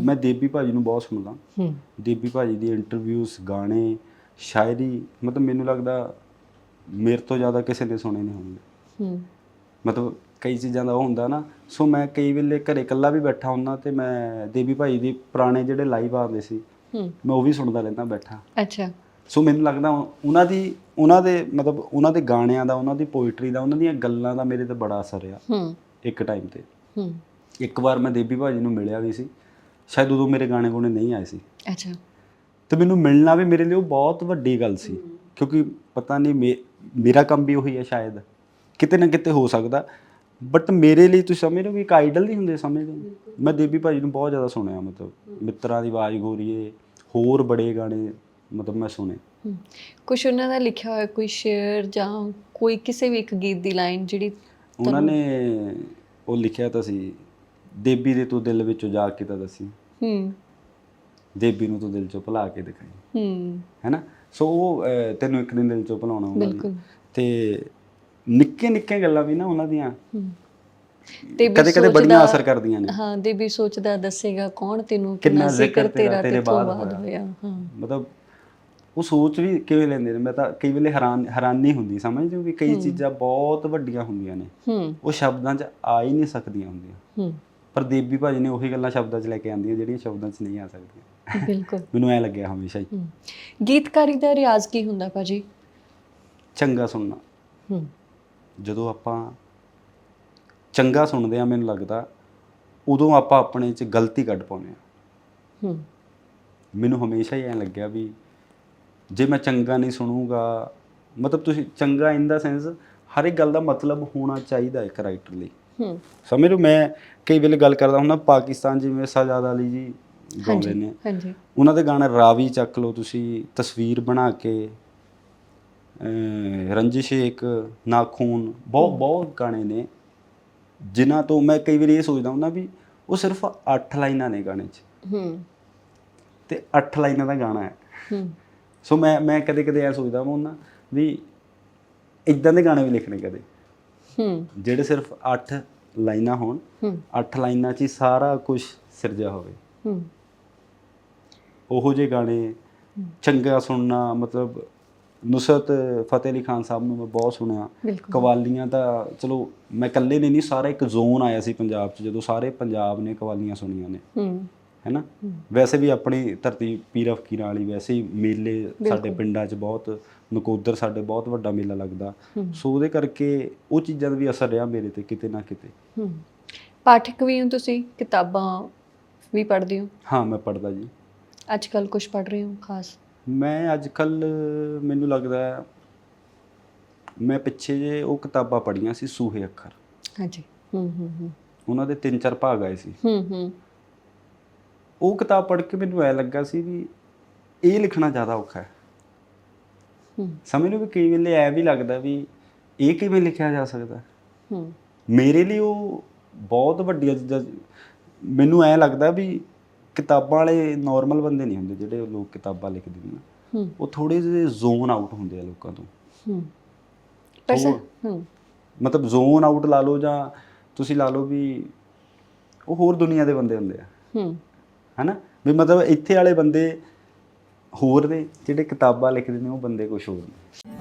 ਮੈਂ ਦੇਬੀ ਭਾਜੀ ਨੂੰ ਬਹੁਤ ਸੁਣਦਾ। ਹੂੰ। ਦੇਬੀ ਭਾਜੀ ਦੀ ਇੰਟਰਵਿਊਸ ਗਾਣੇ ਸ਼ਾਇਰੀ ਮਤਲਬ ਮੈਨੂੰ ਲੱਗਦਾ ਮੇਰੇ ਤੋਂ ਜ਼ਿਆਦਾ ਕਿਸੇ ਦੇ ਸੁਣੇ ਨਹੀਂ ਹੋਣਗੇ। ਹੂੰ। ਮਤਲਬ ਕਈ ਚੀਜ਼ਾਂ ਦਾ ਉਹ ਹੁੰਦਾ ਨਾ ਸੋ ਮੈਂ ਕਈ ਵੇਲੇ ਘਰੇ ਇਕੱਲਾ ਵੀ ਬੈਠਾ ਹੁੰਦਾ ਤੇ ਮੈਂ ਦੇਬੀ ਭਾਜੀ ਦੇ ਪੁਰਾਣੇ ਜਿਹੜੇ ਲਾਈਵ ਆਉਂਦੇ ਸੀ ਹੂੰ। ਮੈਂ ਉਹ ਵੀ ਸੁਣਦਾ ਰਹਿੰਦਾ ਬੈਠਾ। ਅੱਛਾ। ਸੋ ਮੈਨੂੰ ਲੱਗਦਾ ਉਹਨਾਂ ਦੀ ਉਹਨਾਂ ਦੇ ਮਤਲਬ ਉਹਨਾਂ ਦੇ ਗਾਣਿਆਂ ਦਾ ਉਹਨਾਂ ਦੀ ਪੋਇਟਰੀ ਦਾ ਉਹਨਾਂ ਦੀਆਂ ਗੱਲਾਂ ਦਾ ਮੇਰੇ ਤੇ ਬੜਾ ਅਸਰ ਆ। ਹੂੰ। ਇੱਕ ਟਾਈਮ ਤੇ। ਹੂੰ। ਇੱਕ ਵਾਰ ਮੈਂ ਦੇਬੀ ਭਾਜੀ ਨੂੰ ਮਿਲਿਆ ਵੀ ਸੀ ਸ਼ਾਇਦ ਉਦੋਂ ਮੇਰੇ ਗਾਣੇ ਗੁਣੇ ਨਹੀਂ ਆਏ ਸੀ। ਅੱਛਾ। ਤੇ ਮੈਨੂੰ ਮਿਲਣਾ ਵੀ ਮੇਰੇ ਲਈ ਉਹ ਬਹੁਤ ਵੱਡੀ ਗੱਲ ਸੀ। ਕਿਉਂਕਿ ਪਤਾ ਨਹੀਂ ਮੇਰਾ ਕੰਮ ਵੀ ਉਹੀ ਹੈ ਸ਼ਾਇਦ। ਕਿਤੇ ਨਾ ਕਿਤੇ ਹੋ ਸਕਦਾ। ਬਟ ਮੇਰੇ ਲਈ ਤੁਸੀਂ ਸਮਝ ਹੋ ਵੀ ਇੱਕ ਆਈਡਲ ਨਹੀਂ ਹੁੰਦੇ ਸਮਝਦੇ ਹੋ? ਮੈਂ ਦੇਬੀ ਭਾਜੀ ਨੂੰ ਬਹੁਤ ਜ਼ਿਆਦਾ ਸੁਣਿਆ ਮਤਲਬ ਮਿੱਤਰਾਂ ਦੀ ਆਵਾਜ਼ ਗੋਰੀਏ ਹੋਰ ਬੜੇ ਗਾਣੇ ਮਤਲਬ ਮੈਂ ਸੁਣੇ। ਕੁਛ ਉਹਨਾਂ ਦਾ ਲਿਖਿਆ ਹੋਇਆ ਕੋਈ ਸ਼ੇਰ ਜਾਂ ਕੋਈ ਕਿਸੇ ਵੀ ਇੱਕ ਗੀਤ ਦੀ ਲਾਈਨ ਜਿਹੜੀ ਉਹਨਾਂ ਨੇ ਉਹ ਲਿਖਿਆ ਤਾਂ ਸੀ ਦੇਬੀ ਦੇ ਤੂੰ ਦਿਲ ਵਿੱਚੋਂ ਜਾ ਕੇ ਤਾਂ ਦੱਸੀ। ਹੂੰ। ਦੇਬੀ ਨੂੰ ਤੂੰ ਦਿਲ ਚੋਂ ਭੁਲਾ ਕੇ ਦਿਖਾਈ। ਹੂੰ। ਹੈਨਾ? ਸੋ ਉਹ ਅਹ, ਤੈਨੂੰ ਇੱਕ ਦਿਨ ਦਿਲ ਚੋਂ ਭੁਲਾਉਣਾ ਉਹਨਾਂ ਨੇ ਬਿਲਕੁਲ। ਤੇ ਨਿੱਕੇ ਨਿੱਕੇ ਗੱਲਾਂ ਵੀ ਨਾ ਉਹਨਾਂ ਦੀਆਂ। ਹੂੰ। ਤੇ ਵੀ ਕਦੇ ਕਦੇ ਬੜੀਆਂ ਅਸਰ ਕਰਦੀਆਂ ਨੇ। ਹਾਂ ਦੇ ਵੀ ਸੋਚਦਾ ਦੱਸੇਗਾ ਕੌਣ ਤੈਨੂੰ ਕਿੰਨਾ ਜ਼ਿਕਰ ਤੇਰਾ ਤੇਰਾ ਬਾਅਦ ਹੋਇਆ। ਹਾਂ। ਮਤਲਬ ਉਹ ਸੋਚ ਵੀ ਕਿਵੇਂ ਲੈਂਦੇ ਨੇ? ਮੈਂ ਤਾਂ ਕਈ ਵੇਲੇ ਹੈਰਾਨ ਹੈਰਾਨੀ ਹੁੰਦੀ ਸਮਝਦੇ ਹੋ ਵੀ ਕਈ ਚੀਜ਼ਾਂ ਬਹੁਤ ਵੱਡੀਆਂ ਹੁੰਦੀਆਂ ਨੇ। ਹੂੰ। ਉਹ ਸ਼ਬਦਾਂ 'ਚ ਆ ਹੀ ਨਹੀਂ ਸਕਦੀਆਂ ਹੁੰਦੀਆਂ। ਹੂੰ। ਪਰ ਦੇਬੀ ਭਾਜੀ ਨੇ ਉਹੀ ਗੱਲਾਂ ਸ਼ਬਦਾਂ 'ਚ ਲੈ ਕੇ ਆਂਦੀਆਂ ਜਿਹੜੀਆਂ ਸ਼ਬਦਾਂ 'ਚ ਨਹੀਂ ਆ ਸਕਦੀਆਂ। ਬਿਲਕੁਲ। ਮੈਨੂੰ ਐ ਲੱਗਿਆ ਹਮੇਸ਼ਾ ਹੀ। ਹੂੰ। ਗੀਤਕਾਰੀ ਦਾ ਰਿਆਜ਼ ਕੀ ਹੁੰਦਾ ਭਾਜੀ? ਚੰਗਾ ਸੁਣਨਾ। ਹੂੰ। ਜਦੋਂ ਆਪਾਂ ਚੰਗਾ ਸੁਣਦੇ ਆ ਮੈਨੂੰ ਲੱਗਦਾ ਉਦੋਂ ਆਪਾਂ ਆਪਣੇ 'ਚ ਗਲਤੀ ਕੱਢ ਪਾਉਂਦੇ ਆ ਹੂੰ। ਮੈਨੂੰ ਹਮੇਸ਼ਾ ਹੀ ਐਂ ਲੱਗਿਆ ਵੀ ਜੇ ਮੈਂ ਚੰਗਾ ਨਹੀਂ ਸੁਣੂਗਾ ਮਤਲਬ ਤੁਸੀਂ ਚੰਗਾ ਇਨ ਦਾ ਸੈਂਸ ਹਰ ਇੱਕ ਗੱਲ ਦਾ ਮਤਲਬ ਹੋਣਾ ਚਾਹੀਦਾ ਇੱਕ ਰਾਈਟਰ ਲਈ। ਹੂੰ ਸਮਝ ਲਓ ਮੈਂ ਕਈ ਵੇਲੇ ਗੱਲ ਕਰਦਾ ਹੁੰਦਾ ਪਾਕਿਸਤਾਨ ਜਿਵੇਂ ਸਜਾਦ ਅਲੀ ਜੀ ਗਾਉਂਦੇ ਨੇ। ਹਾਂਜੀ। ਉਹਨਾਂ ਦੇ ਗਾਣੇ ਰਾਵੀ ਚੱਕ ਲਓ ਤੁਸੀਂ ਤਸਵੀਰ ਬਣਾ ਕੇ ਰੰਜਿਸ਼ ਇੱਕ ਨਾਖੂਨ ਬਹੁਤ ਬਹੁਤ ਗਾਣੇ ਨੇ। ਜਿਨ੍ਹਾਂ ਤੋਂ ਮੈਂ ਕਈ ਵਾਰੀ ਇਹ ਸੋਚਦਾ ਹੁੰਦਾ ਵੀ ਉਹ ਸਿਰਫ 8 ਲਾਈਨਾਂ ਨੇ ਗਾਣੇ 'ਚ। ਹੂੰ। ਤੇ 8 ਲਾਈਨਾਂ ਦਾ ਗਾਣਾ ਹੈ। ਹੂੰ। ਸੋ ਮੈਂ ਮੈਂ ਕਦੇ ਕਦੇ ਐ ਸੋਚਦਾ ਹਾਂ ਉਹਨਾਂ ਵੀ ਇਦਾਂ ਦੇ ਗਾਣੇ ਵੀ ਲਿਖਣੇ ਕਦੇ। ਹੂੰ। ਜਿਹੜੇ ਸਿਰਫ 8 ਲਾਈਨਾਂ ਹੋਣ ਹੂੰ। 8 ਲਾਈਨਾਂ 'ਚ ਹੀ ਸਾਰਾ ਕੁਝ ਸਿਰਜਿਆ ਹੋਵੇ। ਹੂੰ। ਉਹੋ ਜਿਹੇ ਗਾਣੇ ਚੰਗਾ ਸੁਣਨਾ ਮਤਲਬ ਨੁਸਰਤ ਫਤਿਹ ਅਲੀ ਖਾਨ ਸਾਹਿਬ ਨੂੰ ਮੈਂ ਬਹੁਤ ਸੁਣਿਆ। ਕਵਾਲੀਆਂ ਤਾਂ ਚਲੋ ਮੈਂ ਇਕੱਲੇ ਨੇ ਨਹੀਂ ਸਾਰਾ ਇੱਕ ਜ਼ੋਨ ਆਇਆ ਸੀ ਪੰਜਾਬ 'ਚ ਜਦੋਂ ਸਾਰੇ ਪੰਜਾਬ ਨੇ ਕਵਾਲੀਆਂ ਸੁਣੀਆਂ ਨੇ। ਹੂੰ। ਹੈਨਾ? ਵੈਸੇ ਵੀ ਆਪਣੀ ਧਰਤੀ ਪੀਰ ਫਕੀਰਾਂ ਵਾਲੀ ਵੈਸੇ ਹੀ ਮੇਲੇ ਸਾਡੇ ਪਿੰਡਾਂ 'ਚ ਬਹੁਤ ਨਕੋਦਰ ਸਾਡੇ ਬਹੁਤ ਵੱਡਾ ਮੇਲਾ ਲੱਗਦਾ। ਸੋ ਉਹਦੇ ਕਰਕੇ ਉਹ ਚੀਜ਼ਾਂ ਦਾ ਵੀ ਅਸਰ ਰਿਹਾ ਮੇਰੇ ਤੇ ਕਿਤੇ ਨਾ ਕਿਤੇ। ਪਾਠਕ ਵੀ ਹੋ ਤੁਸੀਂ? ਕਿਤਾਬਾਂ ਵੀ ਪੜ੍ਹਦੇ ਹੋ? ਹਾਂ ਮੈਂ ਪੜਦਾ ਜੀ। ਅੱਜ ਕੱਲ ਕੁਝ ਪੜ੍ਹ ਰਹੇ ਹੋ ਖਾਸ? ਮੈਂ ਅੱਜ ਕੱਲ ਮੈਨੂੰ ਲੱਗਦਾ ਮੈਂ ਪਿੱਛੇ ਜੇ ਉਹ ਕਿਤਾਬਾਂ ਪੜ੍ਹੀਆਂ ਸੀ ਸੂਹੇ ਅੱਖਰ। ਹਾਂਜੀ। ਹੂੰ ਹੂੰ ਹੂੰ। ਉਹਨਾਂ ਦੇ ਤਿੰਨ ਚਾਰ ਭਾਗ ਆਏ ਸੀ। ਹੂੰ ਹੂੰ। ਉਹ ਕਿਤਾਬ ਪੜ੍ਹ ਕੇ ਮੈਨੂੰ ਐ ਲੱਗਾ ਸੀ ਵੀ ਇਹ ਲਿਖਣਾ ਜ਼ਿਆਦਾ ਔਖਾ ਹੈ। ਸਮਝ ਲਓ ਵੀ ਕਈ ਵੇਲੇ ਐ ਵੀ ਲੱਗਦਾ ਵੀ ਇਹ ਕਿਵੇਂ ਲਿਖਿਆ ਜਾ ਸਕਦਾ। ਹੂੰ। ਮੇਰੇ ਲਈ ਉਹ ਬਹੁਤ ਚੀਜ਼ਾਂ ਮੈਨੂੰ ਐ ਲੱਗਦਾ ਵੀ ਕਿਤਾਬਾਂ ਵਾਲੇ ਨਾਰਮਲ ਬੰਦੇ ਨਹੀਂ ਹੁੰਦੇ ਜਿਹੜੇ ਲੋਕ ਕਿਤਾਬਾਂ ਲਿਖਦੇ ਨੇ। ਉਹ ਥੋੜੇ ਜਿਹੇ ਜ਼ੋਨ ਆਊਟ ਹੁੰਦੇ ਆ ਲੋਕਾਂ ਤੋਂ। ਹੂੰ। ਪਰ ਸਰ ਹੋਰ। ਹੂੰ। ਮਤਲਬ ਜ਼ੋਨ ਆਊਟ ਲਾ ਲਓ ਜਾਂ ਤੁਸੀਂ ਲਾ ਲਓ ਵੀ ਉਹ ਹੋਰ ਦੁਨੀਆ ਦੇ ਬੰਦੇ ਹੁੰਦੇ ਆ। ਹੂੰ। ਹਨਾ? ਵੀ ਮਤਲਬ ਇੱਥੇ ਵਾਲੇ ਬੰਦੇ ਹੋਰ ਨੇ, ਜਿਹੜੇ ਕਿਤਾਬਾਂ ਲਿਖਦੇ ਨੇ, ਉਹ ਬੰਦੇ ਕੁਝ ਹੋਰ ਨੇ।